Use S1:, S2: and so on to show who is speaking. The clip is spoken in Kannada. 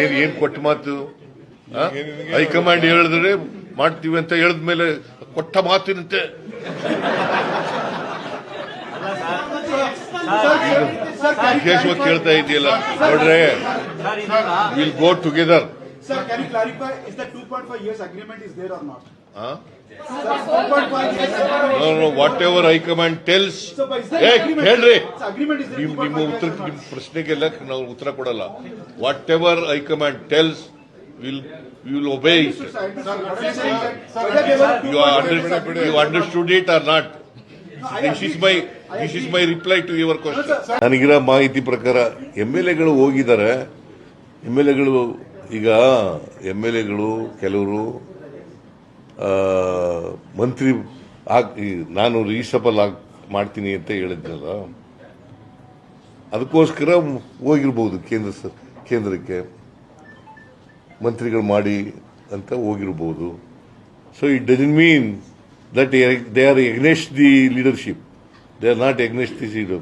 S1: ಏನ್ ಏನ್ ಕೊಟ್ಟ ಮಾತು? ಹೈಕಮಾಂಡ್ ಹೇಳಿದ್ರೆ ಮಾಡ್ತೀವಿ ಅಂತ ಹೇಳಿದ್ಮೇಲೆ ಕೊಟ್ಟ ಮಾತಿನಂತೆ ವಿಶೇಷವಾಗಿ ಕೇಳ್ತಾ ಇದೆಯಲ್ಲ ನೋಡ್ರೆ will go together
S2: Sir, can you clarify, is the 2.5 years agreement is there or not? No no
S1: whatever
S2: high
S1: command
S2: tells
S1: ಹೇಳ್ರಿ ನಿಮ್ ನಿಮ್ಮ ಉತ್ತರ ನಿಮ್ ಪ್ರಶ್ನೆಗೆಲ್ಲ ನಾವು ಉತ್ತರ ಕೊಡಲ್ಲ whatever high command tells will will obey you
S2: understood
S1: you understood it or not this is my this is my reply to your question ನನಗಿರೋ ಮಾಹಿತಿ ಪ್ರಕಾರ ಎಂ ಎಲ್ ಎಗಳು ಹೋಗಿದ್ದಾರೆ ಎಂ ಎಲ್ ಎಗಳು ಈಗ ಎಂ ಎಲ್ ಎಗಳು ಕೆಲವರು ಮಂತ್ರಿ ಆಗಿ ನಾನು ರೀಸಬಲ್ ಆಗಿ ಮಾಡ್ತೀನಿ ಅಂತ ಹೇಳಿದ್ನಲ್ಲ, ಅದಕ್ಕೋಸ್ಕರ ಹೋಗಿರ್ಬೋದು ಕೇಂದ್ರ ಸ- ಕೇಂದ್ರಕ್ಕೆ. ಮಂತ್ರಿಗಳು ಮಾಡಿ ಅಂತ ಹೋಗಿರ್ಬೋದು. So it doesn't mean that they are against the leadership they are not against the leader